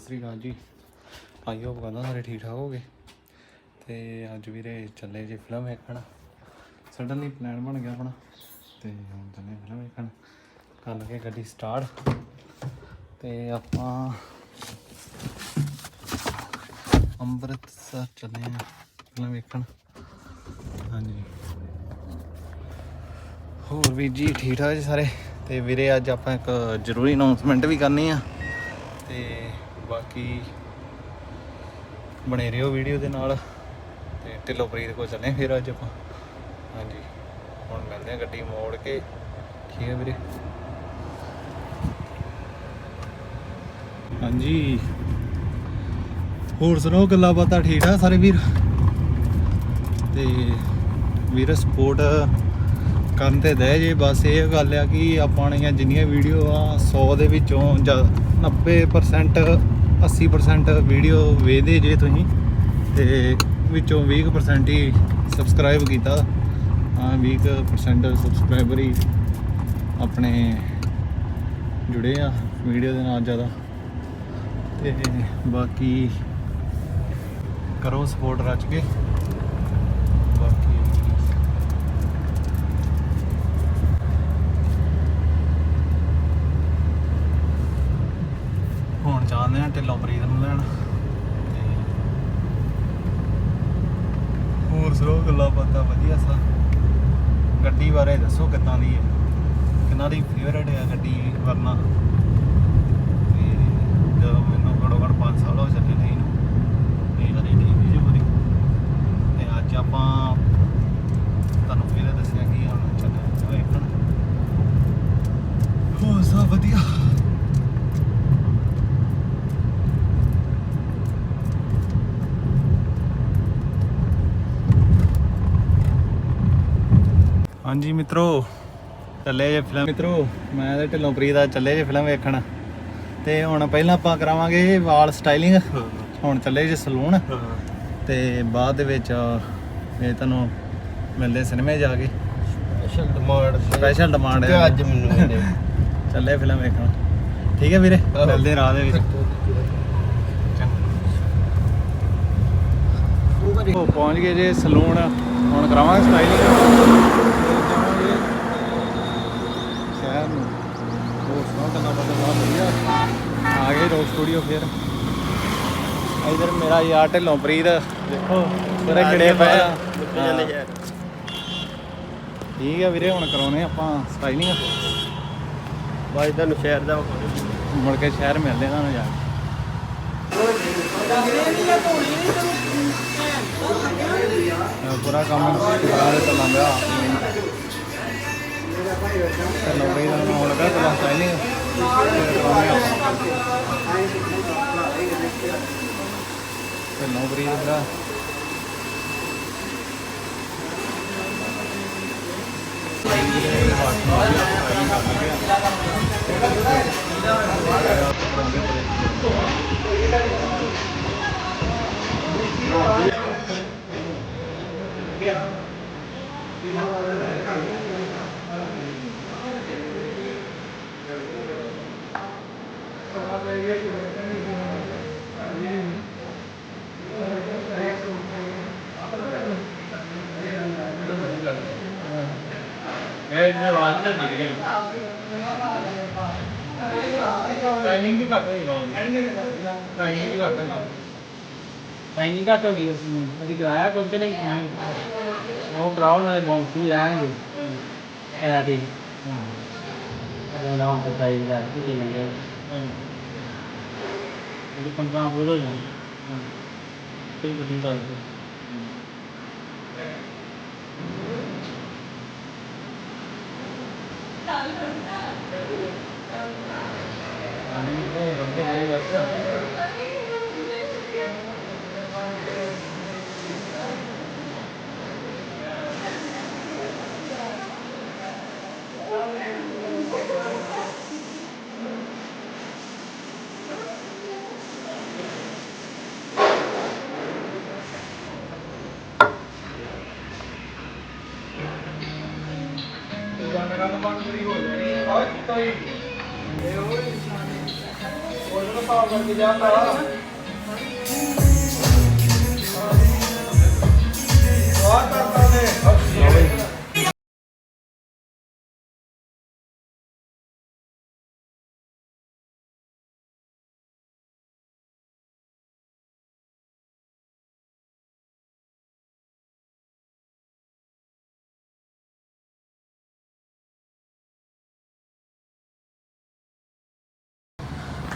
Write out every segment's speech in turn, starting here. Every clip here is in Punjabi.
ਸਤਿ ਸ੍ਰੀ ਅਕਾਲ ਜੀ। ਆਈ ਹੋਪ ਕਹਿੰਦਾ ਸਾਰੇ ਠੀਕ ਠਾਕ ਹੋਗੇ। ਤੇ ਅੱਜ ਵੀਰੇ ਚੱਲੇ ਜੀ ਫਿਲਮ ਵੇਖਣ। ਸਡਨਲੀ ਪਲਾਨ ਬਣ ਗਿਆ ਆਪਣਾ। ਤੇ ਹੁਣ ਚੱਲੇ ਫਿਲਮ ਵੇਖਣ। ਕਰ ਲਗੇ ਗੱਡੀ ਸਟਾਰਟ ਤੇ ਆਪਾਂ ਅੰਮ੍ਰਿਤਸਰ ਚੱਲੇ ਆ ਫਿਲਮ ਵੇਖਣ। ਹਾਂਜੀ। ਹੋਰ ਵੀ ਜੀ, ਠੀਕ ਠਾਕ ਜੀ ਸਾਰੇ? ਤੇ ਵੀਰੇ ਅੱਜ ਆਪਾਂ ਇੱਕ ਜ਼ਰੂਰੀ ਅਨਾਉਂਸਮੈਂਟ ਵੀ ਕਰਨੀ ਆ। ਤੇ ਬਾਕੀ ਬਣੇ ਰਹੋ ਵੀਡੀਓ ਦੇ ਨਾਲ ਤੇ ਢਿੱਲੋਂ ਪ੍ਰੀਤ ਕੋਲ ਚੱਲੇ ਫਿਰ ਅੱਜ ਆਪਾਂ। ਹਾਂਜੀ, ਹੁਣ ਮਿਲਦੇ ਆ ਗੱਡੀ ਮੋੜ ਕੇ। ਠੀਕ ਹੈ ਵੀਰੇ। ਹਾਂਜੀ। ਹੋਰ ਸੁਣਾਓ, ਗੱਲਾਂ ਬਾਤਾਂ ਠੀਕ ਆ ਸਾਰੇ ਵੀਰ? ਤੇ ਵੀਰ ਸਪੋਰਟ ਕਰਨ ਤੇ ਦੇ ਜੇ, ਬਸ ਇਹ ਗੱਲ ਆ ਕਿ ਆਪਾਂ ਨੇ ਜਿੰਨੀਆਂ ਵੀਡੀਓ ਆ 100 ਦੇ ਵਿੱਚੋਂ ਜਾਂ 90% 80% ਵੀਡੀਓ ਵੇਖਦੇ ਜੇ ਤੁਸੀਂ, ਤੇ ਵਿੱਚੋਂ 20% ਹੀ ਸਬਸਕ੍ਰਾਈਬ ਕੀਤਾ। ਹਾਂ 20% ਸਬਸਕ੍ਰਾਈਬਰ ਹੀ ਆਪਣੇ ਜੁੜੇ ਆ ਵੀਡੀਓ ਦੇ ਨਾਲ ਜ਼ਿਆਦਾ। ਤੇ ਬਾਕੀ ਕਰੋ ਸਪੋਰਟ ਰਚ ਕੇ ਬਾਕੀ ਹੁਣ ਆ ਢਿੱਲੋਂ ਪ੍ਰੀਤ ਨੂੰ ਲੈਣ। ਹੋਰ ਸਰੋ ਗੱਲਾਂ ਬਾਤਾਂ ਵਧੀਆ ਸਾ। ਗੱਡੀ ਬਾਰੇ ਦੱਸੋ ਕਿੱਦਾਂ ਦੀ ਹੈ? ਕਿੰਨਾ ਦੀ ਫੇਵਰੇਟ ਹੈ ਗੱਡੀ ਵਰਨਾ? ਤੇ ਜਦੋਂ ਮੈਨੂੰ ਘੱਟੋ ਘੱਟ 5 ਸਾਲ ਹੋ ਚੱਲੇ ਨੇ ਇਹਨੂੰ ਇਹ ਕਦੇ ਨਹੀਂ ਵੀ ਜੁਰੀ ਤੇ ਅੱਜ ਆਪਾਂ ਤੁਹਾਨੂੰ ਫਿਰ ਦੱਸਿਆ ਕਿ ਹੁਣ ਚੱਲੇ ਵੇਖਣ। ਹੋ ਸਭ ਵਧੀਆ। ਹਾਂਜੀ ਮਿੱਤਰੋ ਚੱਲੇ ਜੇ ਫਿਲਮ ਮਿੱਤਰੋ ਮੈਂ ਤੇ ਢਿੱਲੋਂ ਪ੍ਰੀਤ ਆ ਚੱਲੇ ਜੇ ਫਿਲਮ ਵੇਖਣ। ਤੇ ਹੁਣ ਪਹਿਲਾਂ ਆਪਾਂ ਕਰਾਵਾਂਗੇ ਵਾਲ ਸਟਾਈਲਿੰਗ ਹੁਣ ਚੱਲੇ ਜੇ ਸਲੂਨ। ਤੇ ਬਾਅਦ ਦੇ ਵਿੱਚ ਇਹ ਤੁਹਾਨੂੰ ਮਿਲਦੇ ਸਿਨੇਮੇ ਜਾ ਕੇ। ਸਪੈਸ਼ਲ ਡਿਮਾਂਡ ਸਪੈਸ਼ਲ ਡਿਮਾਂਡ ਹੈ ਅੱਜ ਮੈਨੂੰ ਇਹਨੇ। ਚੱਲੇ ਫਿਲਮ ਵੇਖਣ। ਠੀਕ ਹੈ ਵੀਰੇ। ਮਿਲਦੇ ਰਾਹ ਦੇ ਵਿੱਚ। ਉਹ ਪਹੁੰਚ ਗਏ ਜੇ ਸਲੂਨ। ਹੁਣ ਕਰਾਵਾਂਗੇ ਸਟਾਈਲਿੰਗ ਜਾਵਾਂਗੇ ਸ਼ਹਿਰ ਨੂੰ ਹੋਰ ਸੁਣਾ ਕਰਨਾ ਪਤਾ ਬਹੁਤ ਵਧੀਆ ਆ ਗਏ ਰੋਕ ਸਟੂਡੀਓ ਫਿਰ। ਇਧਰ ਮੇਰਾ ਯਾਰ ਢਿੱਲੋਂ ਪ੍ਰੀਤ। ਦੇਖੋ ਪੂਰੇ ਕਿੜੇ ਪਏ। ਆ। ਠੀਕ ਹੈ ਵੀਰੇ ਹੁਣ ਕਰਾਉਨੇ ਆਪਾਂ ਸਟਾਈਲਿੰਗ। ਬਾਈ ਤੁਹਾਨੂੰ ਸ਼ਹਿਰ ਦਾ। ਮੁੜ ਕੇ ਸ਼ਹਿਰ ਮਿਲਦੇ ਆ ਤੁਹਾਨੂੰ ਜਾ ਪੂਰਾ ਕੰਮ ਕਰਾ ਦੇ ਚੱਲਾਂ ਪਿਆ। ਤੇ ਲੋੜੀ ਦਾ ਹੁਣ ਲੱਗਾ ਕਲਾਸ ਸਟਾਈਲਿੰਗ। ਤੇ ਨੌਕਰੀ ਦਾ ਟਾਈਮਿੰਗ ਵੀ ਘੱਟ ਹੋਈ ਟਾਈਮਿੰਗ ਵੀ ਘੱਟ ਹੋਈ ਟਾਈਮਿੰਗ ਘੱਟ ਹੋ ਗਈ ਉਸ ਨੂੰ ਅਸੀਂ ਕਰਾਇਆ ਕੋਈ ਤੇ ਨਹੀਂ ਉਹ ਕਰਾਉ ਨਾਲੇ ਬੌਂਸੀ ਰਹਿਣਗੇ ਇਹ ਠੀਕ ਉਹ ਨਾ ਉਹ ਤਾਂ ਇਹ ਦਾ ਕੀ ਨਹੀਂ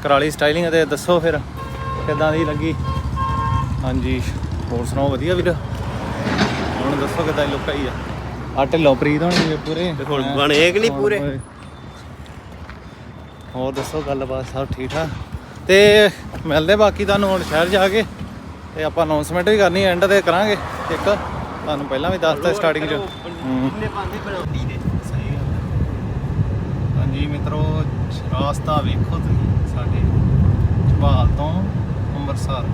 ਕਰਾਲੀ ਸਟਾਈਲਿੰਗ ਤੇ ਦੱਸੋ ਫਿਰ ਕਿੱਦਾਂ ਦੀ ਲੱਗੀ? ਹਾਂਜੀ ਹੋਰ ਸੁਣਾਓ ਵਧੀਆ ਵੀਰ? ਹੁਣ ਦੱਸੋ ਕਿੱਦਾਂ ਦੀ ਲੁੱਕ ਆਈ ਆ? ਆ ਢਿੱਲੋਂ ਪ੍ਰੀਤ ਹੋਣੀ ਵੀ ਪੂਰੇ। ਤੇ ਹੁਣ? ਬਣੇ ਕਿ ਨਹੀਂ ਪੂਰੇ? ਹੋਰ ਦੱਸੋ ਗੱਲਬਾਤ ਸਭ ਠੀਕ ਠਾਕ? ਤੇ ਮਿਲਦੇ ਬਾਕੀ ਤੁਹਾਨੂੰ ਹੁਣ ਸ਼ਹਿਰ ਜਾ ਕੇ ਤੇ ਆਪਾਂ ਅਨਾਉਂਸਮੈਂਟ ਵੀ ਕਰਨੀ ਐਂਡ ਤੇ ਕਰਾਂਗੇ ਇੱਕ। ਤੁਹਾਨੂੰ ਪਹਿਲਾਂ ਵੀ ਦੱਸਤਾ ਸਟਾਰਟਿੰਗ 'ਚ। ਹੂੰ ਕਿੰਨੇ ਪਾਉਂਦੇ ਬਣਾਉਂਦੀ ਦੇ ਸਹੀ ਗੱਲ ਹੈ। ਹਾਂਜੀ ਮਿੱਤਰੋ ਰਾਸਤਾ ਵੇਖੋ ਤੁਸੀਂ। ਸਾਡੇ ਝਬਾਲ ਤੋਂ ਅੰਮ੍ਰਿਤਸਰ।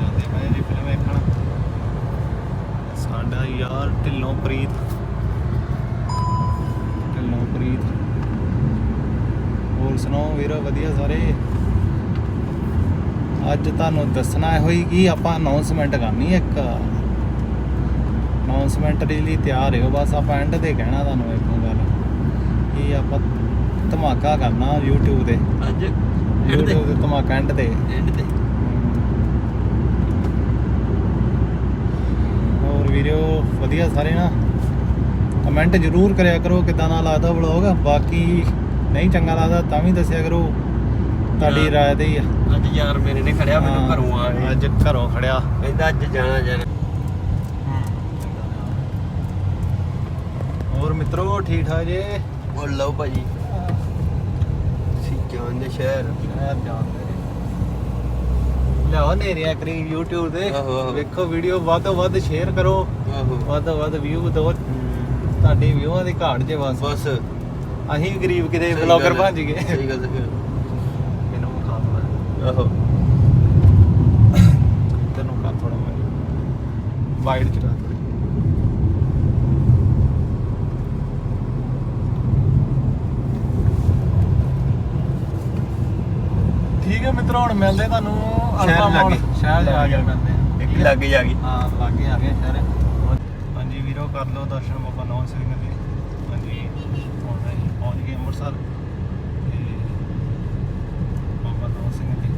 ਜਾਂਦੇ ਪਏ ਜੀ ਫਿਲਮ ਵੇਖਣ। ਸਾਡਾ ਯਾਰ ਢਿੱਲੋਂ ਪ੍ਰੀਤ। ਢਿੱਲੋਂ ਪ੍ਰੀਤ। ਹੋਰ ਸੁਣਾਓ ਵੀਰ, ਵਧੀਆ ਸਾਰੇ? ਅੱਜ ਤੁਹਾਨੂੰ ਦੱਸਣਾ ਇਹੋ ਹੀ ਕਿ ਆਪਾਂ ਅਨਾਉਂਸਮੈਂਟ ਕਰਨੀ ਇੱਕ। ਅਨਾਉਂਸਮੈਂਟ ਦੇ ਲਈ ਤਿਆਰ ਹੋ, ਬਸ ਆਪਾਂ ਐਂਡ ਤੇ ਕਹਿਣਾ ਤੁਹਾਨੂੰ ਇੱਕੋ ਗੱਲ। ਕਿ ਆਪਾਂ ਧਮਾਕਾ ਕਰਨਾ YouTube ਤੇ। ਅੱਜ YouTube ਤੇ ਧਮਾਕਾ ਐਂਡ ਤੇ। ਐਂਡ ਤੇ। ਹੋਰ ਵੀਡੀਓ ਵਧੀਆ ਸਾਰੇ ਨਾ? ਕਮੈਂਟ ਜ਼ਰੂਰ ਕਰਿਆ ਕਰੋ ਕਿਦਾਂ ਦਾ ਲੱਗਦਾ ਵਲੌਗ ਬਾਕੀ ਨਹੀਂ ਚੰਗਾ ਲੱਗਦਾ ਤਾਂ ਵੀ ਦੱਸਿਆ ਕਰੋ। ਤੁਹਾਡੀ। ਰਾਏ ਤੇ ਹੀ ਆ। ਅੱਜ ਯਾਰ ਮੇਰੇ ਨੇ ਖੜਿਆ ਮੈਨੂੰ ਹਾਂ, ਘਰੋਂ ਆ ਕੇ ਅੱਜ ਘਰੋਂ ਖੜਿਆ। ਕਹਿੰਦਾ ਅੱਜ ਜਾਣਾ ਜਾਣਾ। ਹੋਰ ਮਿੱਤਰੋ ਠੀਕ ਠਾਕ ਜੇ? ਬੋਲ ਲਓ ਭਾਜੀ। ਸ਼ਹਿਰ ਸ਼ਹਿਰ ਜਾਂਦੇ ਲਿਆਓ ਨੇਰੀਆਂ ਕਰੀ YouTube ਤੇ। ਆਹੋ, ਆਹੋ। ਵੇਖੋ ਵੀਡੀਓ ਵੱਧ ਤੋਂ ਵੱਧ ਸ਼ੇਅਰ ਕਰੋ। ਆਹੋ। ਵੱਧ ਤੋਂ ਵੱਧ ਵਿਊ ਦਿਓ ਤੁਹਾਡੀ ਵਿਊਆਂ ਦੀ ਘਾਟ ਜੇ ਬਸ। ਬਸ। ਅਸੀਂ ਵੀ ਗਰੀਬ ਕਿਤੇ ਸਹੀ ਬਲੌਗਰ ਗੱਲ ਹੈ, ਬਣ ਗਏ ਸਹੀ ਗੱਲ ਹੈ ਮੈਨੂੰ ਖਾ ਥੋੜਾ ਆਹੋ। ਤੈਨੂੰ ਖਾ ਥੋੜਾ ਮੈਂ ਵਾਈਡ ਚ ਕਰ ਠੀਕ ਹੈ ਮਿੱਤਰੋ ਹੁਣ ਮਿਲਦੇ ਤੁਹਾਨੂੰ ਅਲਫਾ ਮੋਲ। ਸ਼ਹਿਰ ਜਾ ਕੇ ਮਿਲਦੇ। ਇੱਕ ਲੱਗ ਜਾ ਗਈ ਹਾਂ ਲਾਗੇ ਆ ਗਏ ਸ਼ਹਿਰ। ਹਾਂਜੀ ਵੀਰੋ ਕਰ ਲਓ ਦਰਸ਼ਨ ਬਾਬਾ ਨੌਨ ਸਿੰਘ ਦੇ। ਹਾਂਜੀ ਪਹੁੰਚ ਗਏ ਅੰਮ੍ਰਿਤਸਰ ਤੇ ਬਾਬਾ ਨੌਨ ਸਿੰਘ ਦੇ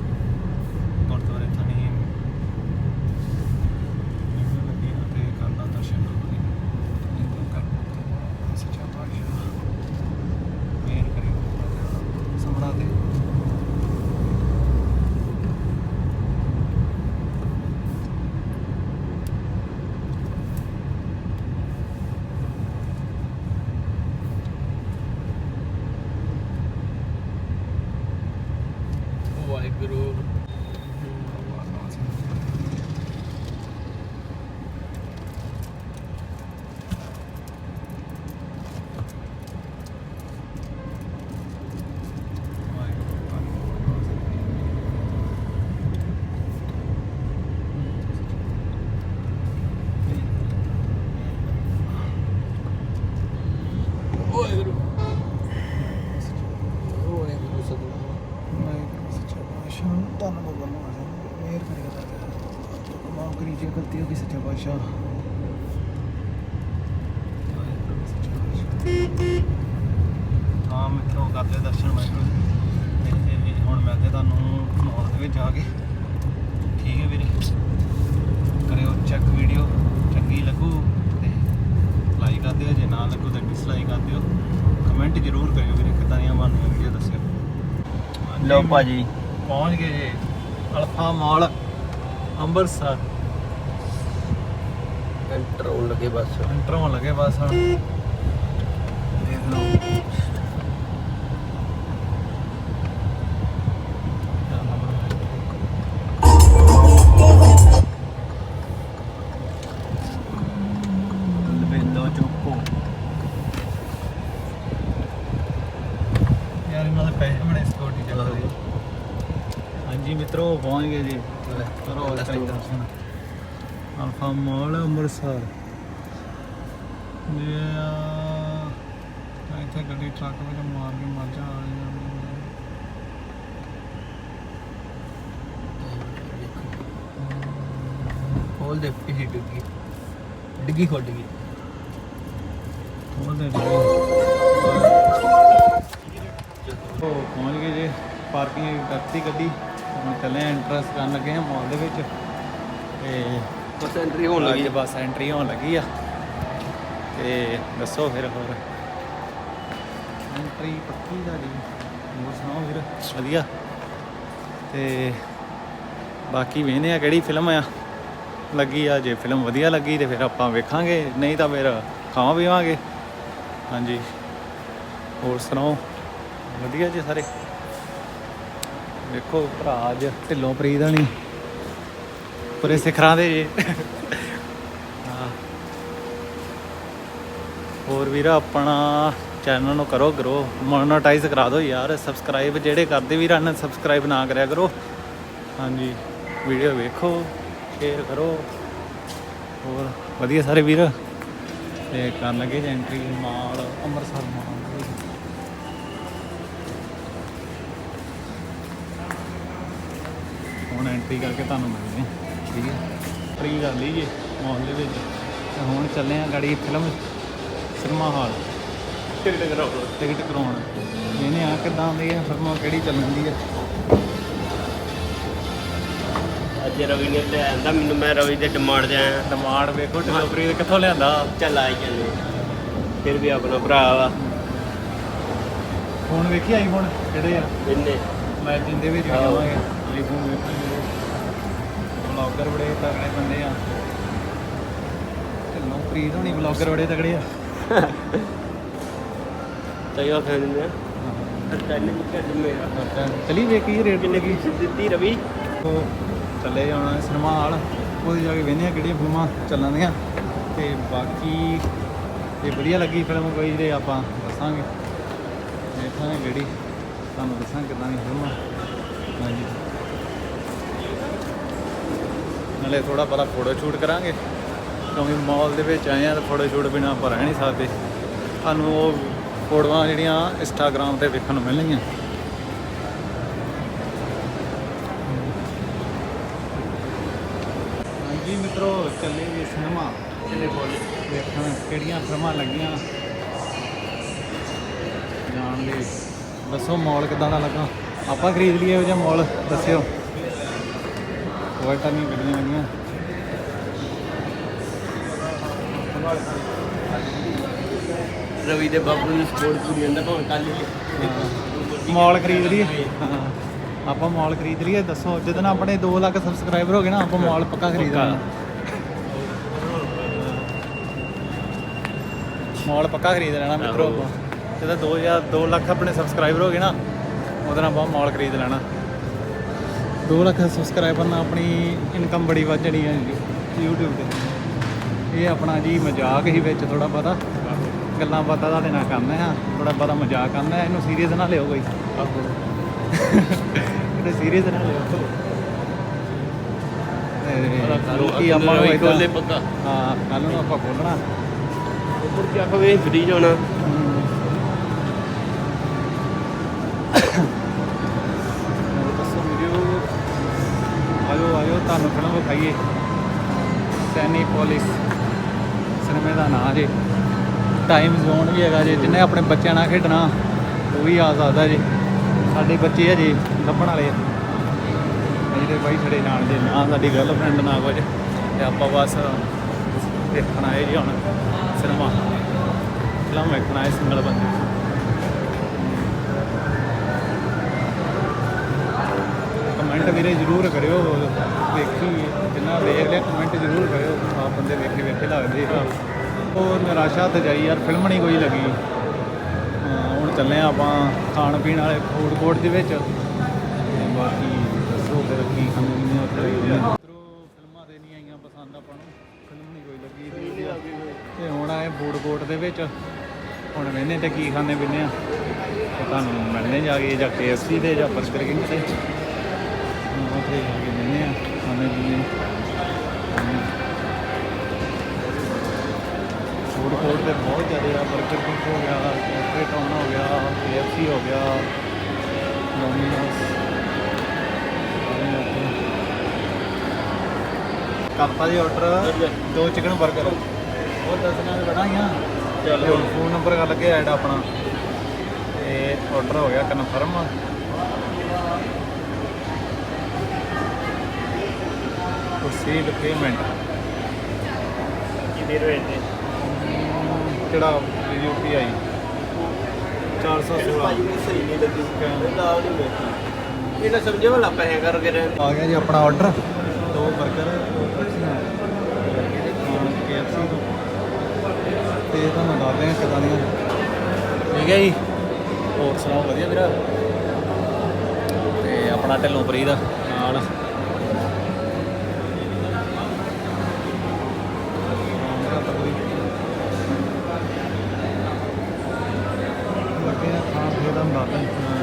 ਗੁਰਦੁਆਰੇ ਥਾਣੀ ਲੱਗੇ ਹਾਂ ਤੇ ਕਰਨਾ ਦਰਸ਼ਨ ਸੱਚਾ ਪਾਤਸ਼ਾਹ ਮੇਰ ਕਰਿਓ ਸਮਰਾ ਤੇ ਵਾਹਿਗੁਰੂ ਵਾਹਿਗੁਰੂ ਵਾਹਿਗੁਰੂ ਸਤਿਨਾਮ ਸੱਚਾ ਪਾਤਸ਼ਾਹ ਧੰਨ ਬਾਬਾ ਨਾਨਕ ਸਿੰਘ ਮਿਹਰ ਕਰਿਓ ਜੇ ਗਲਤੀ ਹੋ ਗਈ ਸੱਚਾ ਪਾਤਸ਼ਾਹ ਹਾਂ ਮਿੱਤਰੋ ਕਰਦੇ ਦਰਸ਼ਨ ਵਾਹਿਗੁਰੂ ਦੇ। ਤੇ ਹੁਣ ਮਿਲਦੇ ਤੁਹਾਨੂੰ ਮਾਲ ਦੇ ਵਿੱਚ ਜਾ ਕੇ ਠੀਕ ਹੈ ਵੀਰੇ। ਕਰਿਓ ਚੈੱਕ ਵੀਡੀਓ ਚੰਗੀ ਲੱਗੂ ਤੇ ਲਾਈਕ ਕਰ ਦਿਓ ਜੇ ਨਾ ਲੱਗੂ ਤਾਂ ਡਿਸਲਾਈਕ ਕਰ ਦਿਓ ਕਮੈਂਟ ਜ਼ਰੂਰ ਕਰਿਓ ਵੀਰੇ ਕਿੱਦਾਂ ਦੀਆਂ ਬਣਦੀਆਂ ਵੀਡੀਓ ਦੱਸਿਓ। ਹਾਂਜੀ, ਲਓ ਭਾਜੀ। ਪਹੁੰਚ ਗਏ ਜੇ ਅਲਫਾ ਮਾਲ ਅੰਮ੍ਰਿਤਸਰ। ਐਂਟਰ ਹੋਣ ਲੱਗੇ ਬਸ। ਐਂਟਰ ਹੋਣ ਲੱਗੇ ਬਸ ਹੁਣ। ਸਰ। ਜੇ ਆ ਇੱਥੇ ਗੱਡੀ ਟਰੱਕ ਵਿੱਚ ਮਾਰ ਕੇ ਮਰ ਜਾ ਆ ਜਾਂਦੀ ਖੋਲ ਦੇ ਪਿੱਛੇ ਡਿੱਗੀ। ਡਿੱਗੀ ਖੋਲ ਡਿੱਗੀ। ਖੋਲ ਦੇ ਉਹ ਪਹੁੰਚ ਗਏ ਜੇ ਪਾਰਕਿੰਗ ਕਰਤੀ ਗੱਡੀ। ਹੁਣ ਚੱਲੇ ਐਂਟਰਸ ਕਰਨ ਲੱਗੇ ਆ ਮਾਲ ਦੇ ਵਿੱਚ। ਤੇ ਬਸ ਐਂਟਰੀ ਹੋਣ ਲੱਗੀ ਅੱਜ ਬਸ ਐਂਟਰੀ ਹੋਣ ਲੱਗੀ ਆ। ਤੇ ਦੱਸੋ ਫਿਰ ਹੋਰ। ਐਂਟਰੀ ਪੱਕੀ ਦਾ ਜੀ। ਹੋਰ ਸੁਣਾਓ ਫਿਰ ਵਧੀਆ। ਤੇ ਬਾਕੀ ਵੇਖਦੇ ਆ ਕਿਹੜੀ ਫਿਲਮ ਆ। ਲੱਗੀ ਆ, ਜੇ ਫਿਲਮ ਵਧੀਆ ਲੱਗੀ ਤੇ ਫਿਰ ਆਪਾਂ ਵੇਖਾਂਗੇ। ਨਹੀਂ ਤਾਂ ਫਿਰ ਖਾਵਾਂ ਪੀਵਾਂਗੇ। ਹਾਂਜੀ। ਹੋਰ ਸੁਣਾਓ? ਵਧੀਆ ਜੀ ਸਾਰੇ। ਵੇਖੋ ਭਰਾ ਅੱਜ ਢਿੱਲੋਂ ਪ੍ਰੀਤ ਹਣੀ ਪੂਰੇ ਸਿਖਰਾਂ ਦੇ ਜੀ। ਹਾਂ। ਹੋਰ ਵੀਰਾ, ਆਪਣਾ ਚੈਨਲ ਨੂੰ ਕਰੋ ਗਰੋ ਮੋਨੇਟਾਈਜ਼ ਕਰਾ ਦਿਓ ਯਾਰ। ਸਬਸਕ੍ਰਾਈਬ ਜਿਹੜੇ ਕਰਦੇ ਵੀਰਾਂ ਨੇ ਸਬਸਕ੍ਰਾਈਬ ਨਾ ਕਰਿਆ ਕਰੋ। ਹਾਂਜੀ। ਵੀਡੀਓ ਵੇਖੋ ਸ਼ੇਅਰ ਕਰੋ। ਹੋਰ, ਵਧੀਆ ਸਾਰੇ ਵੀਰ? ਤੇ ਕਰਨ ਲੱਗੇ ਜੀ ਐਂਟਰੀ ਮਾਲ, ਅੰਮ੍ਰਿਤਸਰ ਮਾਲ। ਹੁਣ ਐਂਟਰੀ ਕਰਕੇ ਤੁਹਾਨੂੰ ਮਿਲਦੇ ਹਾਂ। ਠੀਕ ਹੈ। ਐਂਟਰੀ ਕਰ ਲਈ ਜੀ ਮਾਲ ਦੇ ਵਿੱਚ? ਤੇ ਹੁਣ ਚੱਲੇ ਆ ਗਾੜੀ ਫਿਲਮ ਸਿਨੇਮਾ ਹਾਲ। ਟਿਕਟ ਕਰਾਓ। ਟਿਕਟ ਕਰਾਉਣ। ਇਹਨੇ ਆ ਕਿਦਾਂ ਦੀ ਆ ਫਿਲਮਾਂ ਕਿਹੜੀ ਚੱਲਣ ਦੀ ਆ? ਅੱਜ ਰਵੀ ਨੇ ਲੈ ਆਂਦਾ ਮੈਨੂੰ ਮੈਂ ਰਵੀ ਦੇ ਡਿਮਾਂਡ ਤੇ ਆਇਆ। ਡਿਮਾਂਡ ਵੇਖੋ ਡਿਲੀਵਰੀ ਕਿੱਥੋਂ ਲਿਆਂਦਾ? ਚੱਲ ਆਈ ਜਾਂਦੇ ਫਿਰ ਵੀ ਆਪਣਾ ਭਰਾ ਵਾ। ਫੋਨ ਵੇਖੀ ਆਈਫੋਨ ਕਿਹੜੇ ਆ? ਇੰਨੇ ਮੈਂ ਜਿੰਦੇ ਆਹੋ। ਜਾਵਾਂਗੇ ਆਈਫੋਨ ਵੇਖਾਂਗੇ ਬਲੌਗਰ ਬੜੇ ਤਗੜੇ ਬੰਦੇ ਆ। ਢਿੱਲੋਂ ਪ੍ਰੀਤ ਹੋਣੀ ਬਲੌਗਰ ਬੜੇ ਤਗੜੇ ਆ। ਕਹਿੰਦੇ ਆ। ਤੈਨੂੰ ਕੀ ਕਰ ਮੇਰਾ ਚਲੀ ਵੇਖੀ ਰੇਟ ਕਿੰਨੇ ਕੀ ਦਿੱਤੀ ਰਵੀ? ਉਹ ਚੱਲੇ ਜਾਣਾ ਸਿਨੇਮਾ ਹਾਲ ਉਹਦੇ ਜਾ ਕੇ ਵੇਖਦੇ ਆ ਕਿਹੜੀਆਂ ਫਿਲਮਾਂ ਚੱਲਣ ਦੀਆਂ ਤੇ ਬਾਕੀ ਜੇ ਵਧੀਆ ਲੱਗੀ ਫਿਲਮ ਕੋਈ ਤੇ ਆਪਾਂ ਦੱਸਾਂਗੇ। ਦੇਖਾਂਗੇ ਕਿਹੜੀ। ਤੁਹਾਨੂੰ ਦੱਸਾਂਗੇ ਕਿੱਦਾਂ ਦੀ ਫਿਲਮ। ਹਾਂਜੀ। ਨਾਲੇ ਥੋੜਾ ਬਹੁਤਾ ਫੋਟੋ ਸ਼ੂਟ ਕਰਾਂਗੇ। ਕਿਉਂਕਿ ਮਾਲ ਦੇ ਵਿੱਚ ਆਏ ਆ ਤਾਂ ਫੋਟੋ ਸ਼ੂਟ ਬਿਨਾ ਆਪਾਂ ਰਹਿ ਨਹੀਂ ਸਕਦੇ। ਸਾਨੂੰ ਉਹ ਫੋਟੋਆਂ ਜਿਹੜੀਆਂ ਇੰਸਟਾਗ੍ਰam ਤੇ ਵੇਖਣ ਨੂੰ ਮਿਲਣਗੀਆਂ। ਹਾਂਜੀ ਮਿੱਤਰੋ, ਚੱਲੇ ਜੀ ਸਿਨੇਮਾ ਚੱਲੇ ਬੋਲ ਵੇਖਣ? ਕਿਹੜੀਆਂ ਫਿਲਮਾਂ ਲੱਗੀਆਂ? ਜਾਣ ਲਈ ਦੱਸੋ ਮਾਲ ਕਿਦਾਂ ਦਾ ਲੱਗਾ? ਆਪਾਂ ਖਰੀਦ ਲਈਏ ਉਹ ਜਿਹਾ ਮਾਲ ਦੱਸਿਓ। ਤਾਂ ਨਹੀਂ ਗੱਡੀਆਂ ਲੱਗੀਆਂ ਰਵੀ ਦੇ ਬਾਬੂ ਨੂੰ ਸਪੋਰਟ ਪੂਰੀ ਜਾਂਦਾ ਭਾਵੇਂ ਕੱਲ ਹੀ ਮਾਲ ਖਰੀਦ ਲਈਏ। ਹਾਂ। ਆਪਾਂ ਮਾਲ ਖਰੀਦ ਲਈਏ ਦੱਸੋ ਜਦੋਂ ਆਪਣੇ 2 ਲੱਖ ਸਬਸਕ੍ਰਾਈਬਰ ਹੋ ਗਏ ਨਾ ਆਪਾਂ ਮਾਲ ਪੱਕਾ ਖਰੀਦ ਲੈਣਾ। ਮਾਲ ਪੱਕਾ ਖਰੀਦ ਲੈਣਾ ਮਿੱਤਰੋ ਆਪਾਂ। ਜਦੋਂ 2000 2 ਲੱਖ ਆਪਣੇ ਸਬਸਕ੍ਰਾਈਬਰ ਹੋ ਗਏ ਨਾ ਉਹਦੇ ਨਾਲ ਆਪਾਂ ਮਾਲ ਖਰੀਦ ਲੈਣਾ। 2 ਲੱਖ ਸਬਸਕ੍ਰਾਈਬਰ ਨਾਲ ਆਪਣੀ ਇਨਕਮ ਬੜੀ ਵੱਧ ਜਾਣੀ ਹੈ ਜੀ YouTube ਤੇ। ਇਹ ਆਪਣਾ ਜੀ ਮਜ਼ਾਕ ਹੀ ਵਿੱਚ ਥੋੜਾ ਬਹੁਤਾ ਗੱਲਾਂ ਬਾਤਾਂ ਦਾ ਨਾਲ ਕਰਨਾ ਆ ਥੋੜਾ ਬਹੁਤਾ ਮਜ਼ਾਕ ਕਰਨਾ ਇਹਨੂੰ ਸੀਰੀਅਸ ਨਾ ਲਿਓ ਕੋਈ। ਇਹਨੂੰ ਸੀਰੀਅਸ ਨਾ ਲਿਓ ਲੋਕੀ ਆਪਾਂ ਨੂੰ ਕੋਲੇ ਪੱਕਾ। ਹਾਂ ਕੱਲ ਨੂੰ ਆਪਾਂ ਖੋਲਣਾ ਉੱਪਰ ਕੇ ਵੇ ਫ੍ਰੀ ਹੋਣਾ। ਆਇਓ, ਤੁਹਾਨੂੰ ਫਿਲਮ ਵਿਖਾਈਏ। ਸੈਨੀ ਪੋਲਿਸ। ਸਿਨੇਮੇ ਦਾ ਨਾਂ ਜੀ। ਟਾਈਮ ਜ਼ੋਨ ਵੀ ਹੈਗਾ ਜੇ। ਜਿੰਨੇ ਆਪਣੇ ਬੱਚਿਆਂ ਨਾਲ ਖੇਡਣਾ, ਉਹ ਵੀ ਆ ਸਕਦਾ ਜੀ। ਸਾਡੇ ਬੱਚੇ ਹੈ ਜੀ ਲੱਭਣ ਵਾਲੇ ਆ। ਅਸੀਂ ਬਾਈ ਛੜੇ ਜਾਣਦੇ ਨਾ ਸਾਡੀ ਗਰਲਫ੍ਰੈਂਡ ਨਾ ਕੁਝ। ਤੇ ਆਪਾਂ ਬਸ ਦੇਖਣ ਆਏ ਜੀ ਹੁਣ, ਸਿਨੇਮਾ। ਫਿਲਮ ਵੇਖਣਾ ਹੈ ਸਿੰਗਲ ਬੰਦੇ। ਕਮੈਂਟ ਵੀਰੇ ਜ਼ਰੂਰ ਕਰਿਓ ਵੇਖੀ ਜਿੰਨਾ ਵੇਖ ਲਿਆ ਕਮੈਂਟ ਜ਼ਰੂਰ ਕਰਿਓ ਆ ਬੰਦੇ ਵੇਖੇ ਵੇਖੇ ਲੱਗਦੇ ਆ। ਉਹ ਨਿਰਾਸ਼ਾ ਤੇ ਜਾਈ ਯਾਰ ਫਿਲਮ ਨਹੀਂ ਕੋਈ ਲੱਗੀ। ਹੁਣ ਚੱਲੇ ਆਪਾਂ ਖਾਣ ਪੀਣ ਵਾਲੇ ਫੂਡ ਕੋਰਟ ਦੇ ਵਿੱਚ। ਬਾਕੀ ਦੱਸੋ ਫਿਰ ਕੀ ਖਾਣੇ ਨੇ ਉੱਥੇ। ਫਿਲਮਾਂ ਨਹੀਂ ਆਈਆਂ ਪਸੰਦ ਆਪਾਂ ਨੂੰ। ਫਿਲਮ ਨਹੀਂ ਕੋਈ ਲੱਗੀ ਤੇ ਹੁਣ ਆਏ ਫੂਡ ਕੋਰਟ ਦੇ ਵਿੱਚ। ਹੁਣ ਵੇਨੇ ਤੇ ਕੀ ਖਾਣੇ ਪੀਣੇ ਆ। ਤੁਹਾਨੂੰ ਮਿਲਣੇ ਜਾ ਕੇ ਜਾਂ KFC ਦੇ ਜਾਂ 버ਗਰ ਕਿੰਗ ਤੇ। ਹਾਂ, ਉੱਥੇ ਜਾ ਕੇ ਮਿਲਣੇ ਆ ਖਾਣੇ ਪੀਣੇ ਫੂਡ ਕੋਰਟ ਤੇ ਬਹੁਤ ਜ਼ਿਆਦਾ ਆ 버ਗਰ ਕਿੰਗ ਹੋ ਗਿਆ ਕੈਫੇ ਟਾਊਨ ਹੋ ਗਿਆ KFC ਹੋ ਗਿਆ ਡੋਮੀਨੋਸ ਕਰਤਾ ਜੀ ਆਰਡਰ ਦੋ ਚਿਕਨ 버ਗਰ ਉਹ ਦੱਸਣਾ ਤੇ ਬੜਾ ਹੀ ਆ ਚਲੋ। ਫੋਨ ਨੰਬਰ ਕਰ ਲੱਗੇ ਐਡ ਆਪਣਾ। ਤੇ ਆਰਡਰ ਹੋ ਗਿਆ ਕਨਫਰਮ ਪ੍ਰੋਸੀਡ ਪੇਮੈਂਟ ਕੀ ਦੇਰ ਹੋਏ ਤੇ ਕਿਹੜਾ ਯੂਪੀਆਈ 416 ਭਾਈ ਮੈਨੂੰ ਸਹੀ ਨਹੀਂ ਲੱਗੀ ਦਾਲ ਨਹੀਂ ਬੈਠੀ ਇਹਨਾਂ ਸਮਝੇ ਵਾਲਾ ਪੈਸੇ ਕਰਕੇ ਰਹਿ ਆ ਗਿਆ ਜੀ ਆਪਣਾ ਆਰਡਰ ਦੋ 버ਗਰ KFC ਤੋਂ। ਤੇ ਤੁਹਾਨੂੰ ਦੱਸਦੇ ਹਾਂ ਕਿਦਾਂ ਦੀਆਂ ਠੀਕ ਹੈ ਜੀ। ਹੋਰ ਸੁਣਾਓ ਵਧੀਆ ਵੀਰਾ? ਤੇ ਆਪਣਾ ਢਿੱਲੋਂ ਪਰੀ ਦਾ ਆ ਦਾ ਦੱਸਦੇ ਹਾਂ।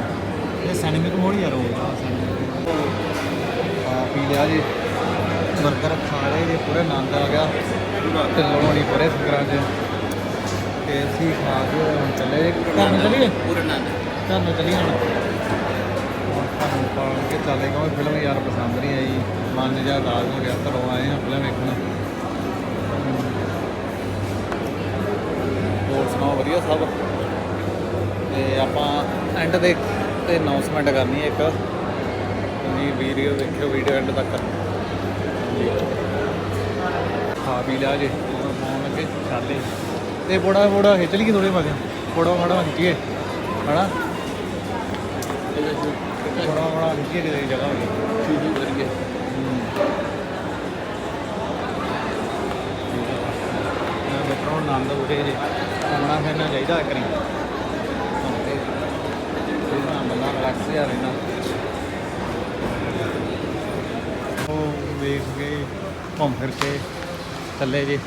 ਇਹ ਸੈਨਿਕ ਮੋੜ ਯਾਰ ਉਹ ਆ ਪੀ ਲਿਆ ਜੀ। 버ਗਰ ਖਾ ਲਏ ਜੀ ਪੂਰੇ ਆਨੰਦ ਆ ਗਿਆ। ਤੇ ਲੋਣੀ ਪੂਰੇ ਸਕਰਾਂ ਚ ਤੇ ਅਸੀਂ ਖਾ ਕੇ ਹੁਣ ਚੱਲੇ ਘਰ ਨੂੰ ਚੱਲੀਏ? ਪੂਰਾ ਨਾ ਘਰ ਨੂੰ ਚੱਲੀਏ ਹੁਣ? ਹੁਣ ਘਰ ਨੂੰ ਪਾਲ ਕੇ ਚੱਲੇ ਕਿਉਂਕਿ ਫਿਲਮ ਯਾਰ ਪਸੰਦ ਨਹੀਂ ਆਈ। ਮਨ ਜਿਹਾ ਰਾਜ ਹੋ ਗਿਆ ਘਰੋਂ ਆਏ ਹਾਂ ਫਿਲਮ ਵੇਖਣ। ਹੋਰ ਸੁਣਾਓ ਵਧੀਆ ਸਭ? ਤੇ ਆਪਾਂ ਐਂਡ ਦੇ ਤੇ ਅਨਾਉਂਸਮੈਂਟ ਕਰਨੀ ਹੈ ਇੱਕ। ਜੀ ਵੀਡੀਓ ਦੇਖਿਓ ਵੀਡੀਓ ਐਂਡ ਤੱਕ। ਖਾ ਪੀ ਲਿਆ ਜੇ। ਹੁਣ ਪਾਉਣ ਲੱਗੇ ਚਾਲੇ ਤੇ ਬੋੜਾ ਬੋੜਾ ਖਿੱਚ ਲਈ ਥੋੜੇ ਮਗੇ ਬੋੜਾ ਬੋੜਾ ਖਿੱਚੀਏ। ਹਨਾ? ਬੋੜਾ ਬੋੜਾ ਖਿੱਚੀਏ ਕਿਤੇ ਜਗ੍ਹਾ ਹੋਈ। ਸ਼ੁਰੂ ਕਰੀਏ ਮੈਂ ਬੱਚਾ ਨੂੰ ਆਨੰਦ ਉਰੇ ਜੇ। ਆਉਣਾ ਫਿਰਨਾ ਚਾਹੀਦਾ ਕਰੀ ਤੇ ਰਹਿੰਦਾ ਉਹ ਵੇਖ ਕੇ ਘੁੰਮ ਫਿਰ ਕੇ ਚੱਲੇ ਜੇ।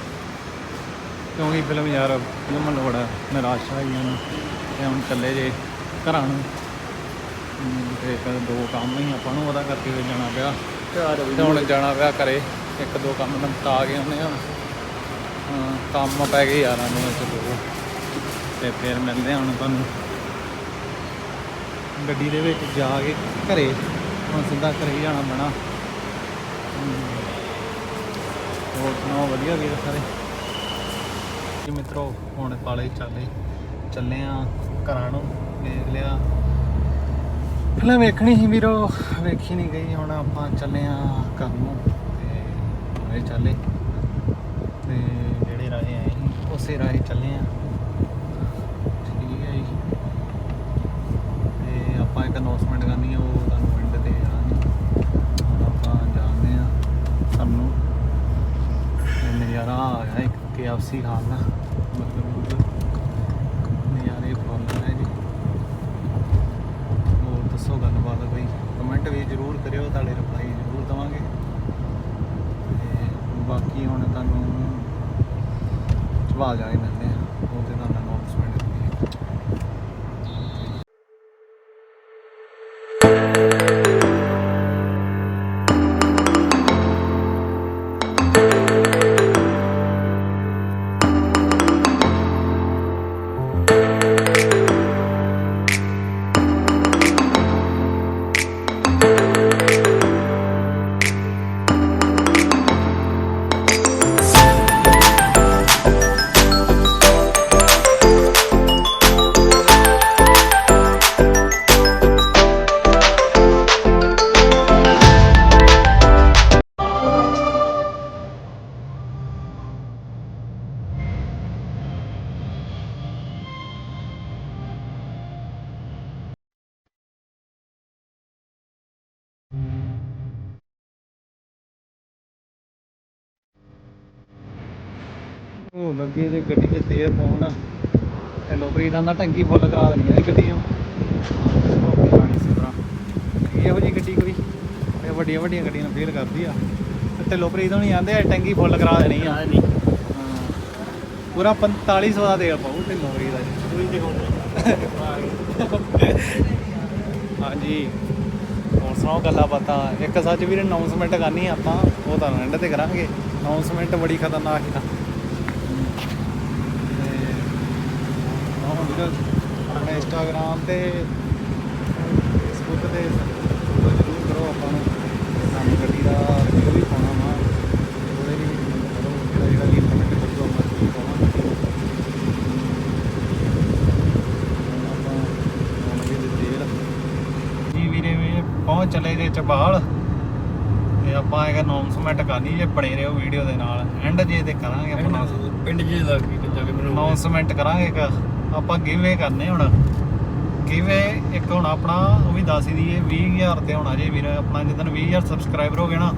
ਕਿਉਂਕਿ ਫਿਲਮ ਯਾਰ ਫਿਲਮ ਨੂੰ ਬੜਾ ਨਿਰਾਸ਼ਾ ਆਈ ਹਨ ਤੇ ਹੁਣ ਚੱਲੇ ਜੇ ਘਰਾਂ ਨੂੰ। ਤੇ ਇੱਕ ਦੋ ਕੰਮ ਹੀ ਆਪਾਂ ਨੂੰ ਉਹਦਾ ਕਰਕੇ ਜਾਣਾ ਪਿਆ। ਤੇ ਹੁਣ ਜਾਣਾ ਪਿਆ ਘਰੇ। ਇੱਕ ਦੋ ਕੰਮ ਨਿਪਟਾ ਕੇ ਆਉਂਦੇ ਆ। ਹਾਂ ਕੰਮ ਪੈ ਗਏ ਯਾਰਾਂ ਨੂੰ ਦੋ। ਤੇ ਫਿਰ ਮਿਲਦੇ ਆ ਹੁਣ ਤੁਹਾਨੂੰ। ਗੱਡੀ ਦੇ ਵਿੱਚ ਜਾ ਕੇ ਘਰੇ, ਹੁਣ ਸਿੱਧਾ ਘਰੇ ਹੀ ਜਾਣਾ ਪੈਣਾ। ਹੋਰ ਸੁਣਾਓ, ਵਧੀਆ ਵੀਰ ਸਾਰੇ? ਜੀ ਮਿੱਤਰੋ, ਹੁਣ ਕਾਲੇ ਚੱਲੇ ਚੱਲੇ ਆ ਘਰਾਂ ਨੂੰ ਦੇਖ ਲਿਆ। ਫਿਲਮ ਵੇਖਣੀ ਸੀ ਵੀਰੋ, ਵੇਖੀ ਨਹੀਂ ਗਈ, ਹੁਣ ਆਪਾਂ ਚੱਲੇ ਆ ਘਰ ਨੂੰ, ਤੇ ਹੁਣੇ ਚੱਲੇ। ਤੇ ਜਿਹੜੇ ਰਾਹੇ ਆਏ ਸੀ, ਉਸੇ ਰਾਹੇ ਚੱਲੇ ਆ। ਨਜ਼ਾਰਾ ਆ ਗਿਆ ਇੱਕ KFC ਮਤਲਬ ਨਜ਼ਾਰੇ ਫੁੱਲ ਹੈ ਜੀ। ਹੋਰ ਦੱਸੋ ਗੱਲਬਾਤ ਕੋਈ? ਕਮੈਂਟ ਵੀ ਜ਼ਰੂਰ ਕਰਿਓ, ਤੁਹਾਡੇ ਰਿਪਲਾਈ ਜ਼ਰੂਰ ਦਵਾਂਗੇ। ਤੇ ਬਾਕੀ ਹੁਣ ਤੁਹਾਨੂੰ ਜਵਾਬ ਜਾਣੇ ਕੇ ਮਿਲਦੇ ਆ, ਉਹ ਤੇ ਲੱਗੇ ਤੇ ਗੱਡੀ 'ਚ ਤੇਲ ਪਾਉਣ ਤੇ ਲੋਬਰੀ ਦਾ ਨਾ ਟੰਕੀ ਫੁੱਲ ਕਰਾ ਦੇਣੀ ਹੈ ਗੱਡੀ ਨੂੰ ਇਹੋ ਜਿਹੀ ਗੱਡੀ ਕੋਈ ਇਹ ਵੱਡੀਆਂ ਵੱਡੀਆਂ ਗੱਡੀਆਂ ਫੇਲ ਕਰਦੀ ਆ। ਤੇ ਤੋਂ ਨਹੀਂ ਆਂਦੇ ਟੰਕੀ ਫੁੱਲ ਕਰਾ ਦੇਣੀ ਆ। ਪੂਰਾ 4500 ਦਾ ਤੇਲ ਪਾਉ ਤੇ ਲੋਬਰੀ ਦਾ। ਜੀ। ਕੋਈ ਤੇ ਹੁਣ ਹਾਂਜੀ। ਹੋਰ ਸੁਣਾਓ ਗੱਲਾਂ ਬਾਤਾਂ। ਇੱਕ ਸੱਚ ਵੀਰ ਅਨਾਉਂਸਮੈਂਟ ਕਰਨੀ ਆ ਆਪਾਂ ਉਹ ਤਾਂ ਐਂਡ ਤੇ ਕਰਾਂਗੇ। ਅਨਾਉਂਸਮੈਂਟ ਬੜੀ ਖਤਰਨਾਕ ਹੈ ਵੀਡੀਓਜ਼ ਆਪਣੇ ਇੰਸਟਾਗ੍ਰam ਤੇ ਫੇਸਬੁੱਕ ਤੇ ਜ਼ਰੂਰ ਕਰੋ ਆਪਾਂ ਨੂੰ। ਸਾਨੂੰ ਗੱਡੀ ਦਾ ਰਿਵਿਊ ਵੀ ਪਾਉਣਾ ਵਾ। ਉਹਦੇ ਵੀ ਜਿਹੜਾ ਜਿਹੜਾ ਵੀ ਕਮੈਂਟ ਕਰੋ ਆਪਾਂ ਵੀ ਪਾਉਣਾ ਜੀ ਵੀਰੇ ਵੀ ਪਹੁੰਚ ਚਲੇ ਜੇ ਚਬਾਲ। ਤੇ ਆਪਾਂ ਇਹ ਅਨਾਉਂਸਮੈਂਟ ਕਰਨੀ ਜੇ ਬਣੇ ਰਹੋ ਵੀਡੀਓ ਦੇ ਨਾਲ। ਐਂਡ ਜੇ ਤੇ ਕਰਾਂਗੇ ਆਪਣਾ ਪਿੰਡ ਜੇ ਦਾ ਕੀ ਜਾ ਕੇ ਮੈਨੂੰ ਅਨਾਉਂਸਮੈਂਟ ਕਰਾਂਗੇ ਇੱਕ। ਆਪਾਂ ਗਿਵੇ ਕਰਨੇ ਹੁਣ। ਗਿਵੇ ਇੱਕ ਹੁਣ ਆਪਣਾ, ਉਹ ਵੀ ਦੱਸ ਹੀ ਦਈਏ 20000 ਤੇ ਹੋਣਾ ਜੇ ਵੀਰ, ਆਪਣਾ ਜਦੋਂ 20000 ਸਬਸਕ੍ਰਾਈਬਰ ਹੋ ਗਏ ਨਾ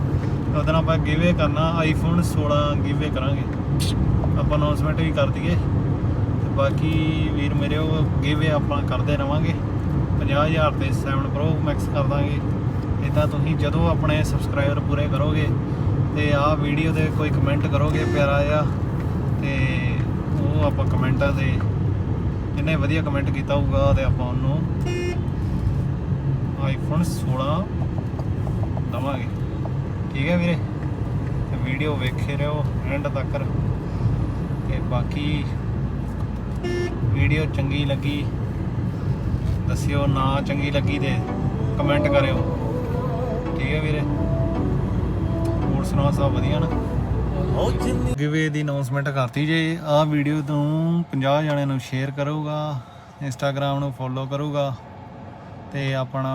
ਉਦੋਂ ਆਪਾਂ ਗਿਵੇ ਕਰਨਾ ਆਈਫੋਨ 16 ਗਿਵੇ ਕਰਾਂਗੇ। ਆਪਾਂ ਅਨਾਉਂਸਮੈਂਟ ਵੀ ਕਰ ਦਈਏ। ਤੇ ਬਾਕੀ ਵੀਰ ਮੇਰੇ ਉਹ ਗਿਵੇ ਆਪਾਂ ਕਰਦੇ ਰਵਾਂਗੇ। 50000 ਤੇ 7 Pro Max ਕਰ ਦਾਂਗੇ। ਇਦਾਂ ਤੁਸੀਂ ਜਦੋਂ ਆਪਣੇ ਸਬਸਕ੍ਰਾਈਬਰ ਪੂਰੇ ਕਰੋਗੇ ਤੇ ਆਹ ਵੀਡੀਓ ਦੇ ਕੋਈ ਕਮੈਂਟ ਕਰੋਗੇ ਪਿਆਰਾ ਜਿਹਾ, ਤੇ ਉਹ ਆਪਾਂ ਕਮੈਂਟਾਂ ਦੇ ਜਿਹਨੇ ਵਧੀਆ ਕਮੈਂਟ ਕੀਤਾ ਹੋਊਗਾ ਤੇ ਆਪਾਂ ਉਹਨੂੰ ਆਈਫੋਨ 16 ਦਵਾਂਗੇ। ਠੀਕ ਹੈ ਵੀਰੇ? ਤੇ ਵੀਡੀਓ ਵੇਖੇ ਰਹੋ ਐਂਡ ਤੱਕ। ਤੇ ਬਾਕੀ ਵੀਡੀਓ ਚੰਗੀ ਲੱਗੀ, ਦੱਸਿਓ ਨਾ ਚੰਗੀ ਲੱਗੀ ਤੇ ਕਮੈਂਟ ਕਰਿਓ। ਠੀਕ ਹੈ ਵੀਰੇ? ਹੋਰ ਸੁਣਾਓ, ਸਭ ਵਧੀਆ ਨਾ? ਗਿਵੇ ਦੀ ਅਨਾਉਂਸਮੈਂਟ ਕਰਤੀ ਜੇ। ਆਹ ਵੀਡੀਓ ਤੋਂ 50 ਜਣਿਆਂ ਨੂੰ ਸ਼ੇਅਰ ਕਰੂਗਾ ਇੰਸਟਾਗ੍ਰam ਨੂੰ ਫੋਲੋ ਕਰੂਗਾ ਤੇ ਆਪਣਾ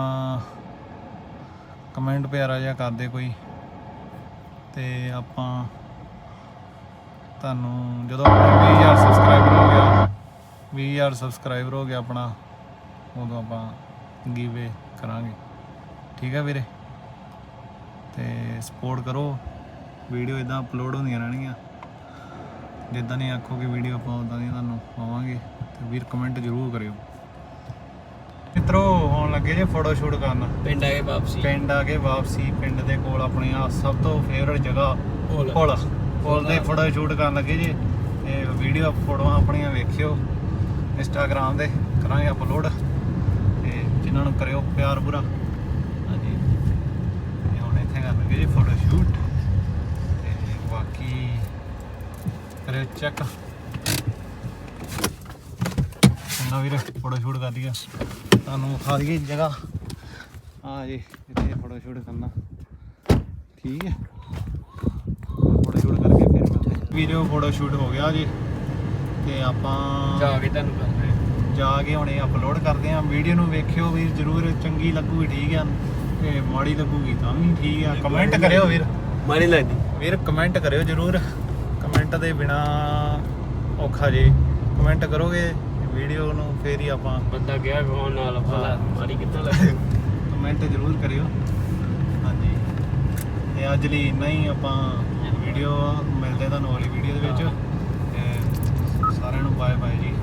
ਕਮੈਂਟ ਪਿਆਰਾ ਜਿਹਾ ਕਰਦੇ ਕੋਈ। ਤੇ ਆਪਾਂ ਤੁਹਾਨੂੰ ਜਦੋਂ ਆਪਣਾ 20000 ਸਬਸਕ੍ਰਾਈਬਰ ਹੋ ਗਿਆ 20000 ਸਬਸਕ੍ਰਾਈਬਰ ਹੋ ਗਿਆ ਆਪਣਾ, ਉਦੋਂ ਆਪਾਂ ਗਿਵੇ ਕਰਾਂਗੇ। ਠੀਕ ਹੈ ਵੀਰੇ? ਤੇ ਸਪੋਰਟ ਕਰੋ। ਵੀਡੀਓ ਇਦਾਂ ਅਪਲੋਡ ਹੁੰਦੀਆਂ ਰਹਿਣਗੀਆਂ। ਜਿੱਦਾਂ ਨਹੀਂ ਆਖੋਗੇ ਵੀਡੀਓ ਆਪਾਂ ਉਦਾਂ ਦੀਆਂ ਤੁਹਾਨੂੰ ਪਾਵਾਂਗੇ ਤੇ ਵੀਰ ਕਮੈਂਟ ਜ਼ਰੂਰ ਕਰਿਓ। ਮਿੱਤਰੋ ਆਉਣ ਲੱਗੇ ਜੇ ਫੋਟੋ ਸ਼ੂਟ ਕਰਨ। ਪਿੰਡ ਆ ਕੇ ਵਾਪਸੀ। ਪਿੰਡ ਆ ਕੇ ਵਾਪਸੀ ਪਿੰਡ ਦੇ ਕੋਲ ਆਪਣੀ ਆ ਸਭ ਤੋਂ ਫੇਵਰਟ ਜਗ੍ਹਾ। ਪੁਲ ਪੁਲ ਦੇ ਫੋਟੋ ਸ਼ੂਟ ਕਰਨ ਲੱਗੇ ਜੀ ਤੇ ਵੀਡੀਓ ਫੋਟੋਆਂ ਆਪਣੀਆਂ ਵੇਖਿਓ ਇੰਸਟਾਗ੍ਰam ਦੇ ਕਰਾਂਗੇ ਅਪਲੋਡ ਤੇ ਜਿਨ੍ਹਾਂ ਨੂੰ ਕਰਿਓ ਪਿਆਰ ਪੂਰਾ। ਹਾਂਜੀ। ਹੁਣ ਇੱਥੇ ਕਰਨ ਲੱਗੇ ਜੀ ਫੋਟੋ ਸ਼ੂਟ ਕਰਿਓ ਚੈੱਕ ਨਾ ਵੀਰੇ ਫੋਟੋ ਸ਼ੂਟ ਕਰ ਲਿਆ ਤੁਹਾਨੂੰ ਵਿਖਾ ਦਈਏ ਜਗ੍ਹਾ। ਆ ਜੀ ਇੱਥੇ ਫੋਟੋ ਸ਼ੂਟ ਕਰਨਾ। ਠੀਕ ਹੈ। ਫੋਟੋ ਸ਼ੂਟ ਕਰਕੇ ਫਿਰ ਮੈਂ ਉੱਥੇ ਵੀਡੀਓ ਫੋਟੋ ਸ਼ੂਟ ਹੋ ਗਿਆ ਜੀ। ਤੇ ਆਪਾਂ ਜਾ ਕੇ ਤੁਹਾਨੂੰ ਕਰਦੇ ਜਾ ਕੇ ਹੁਣੇ ਅਪਲੋਡ ਕਰਦੇ ਆਂ ਵੀਡੀਓ ਨੂੰ ਵੇਖਿਓ ਵੀਰ ਜਰੂਰ। ਚੰਗੀ ਲੱਗੂਗੀ ਠੀਕ ਆ ਤੇ ਮਾੜੀ ਲੱਗੂਗੀ ਤਾਂ ਵੀ ਠੀਕ ਆ ਕਮੈਂਟ ਕਰਿਓ ਵੀਰ। ਮਾਰੀ ਲੱਗਦੀ। ਵੀਰ ਕਮੈਂਟ ਕਰਿਓ ਜਰੂਰ। ਕਮੈਂਟ ਦੇ ਬਿਨਾ ਔਖਾ ਜੇ। ਕਮੈਂਟ ਕਰੋਗੇ ਵੀਡੀਓ ਨੂੰ ਫੇਰ ਹੀ ਆਪਾਂ ਬੰਦਾ ਗਿਆ ਫੋਨ ਨਾਲ ਭਲਾ। ਮਾਰੀ ਕਿੱਦਾਂ ਲੱਗੀ? ਕਮੈਂਟ ਜ਼ਰੂਰ ਕਰਿਓ। ਹਾਂਜੀ। ਤੇ ਅੱਜ ਲਈ ਇੰਨਾ ਹੀ ਆਪਾਂ ਵੀਡੀਓ ਮਿਲਦੇ ਤੁਹਾਨੂੰ ਅਗਲੀ ਵੀਡੀਓ ਦੇ ਵਿੱਚ। ਤੇ ਸਾਰਿਆਂ ਨੂੰ ਬਾਏ ਬਾਏ ਜੀ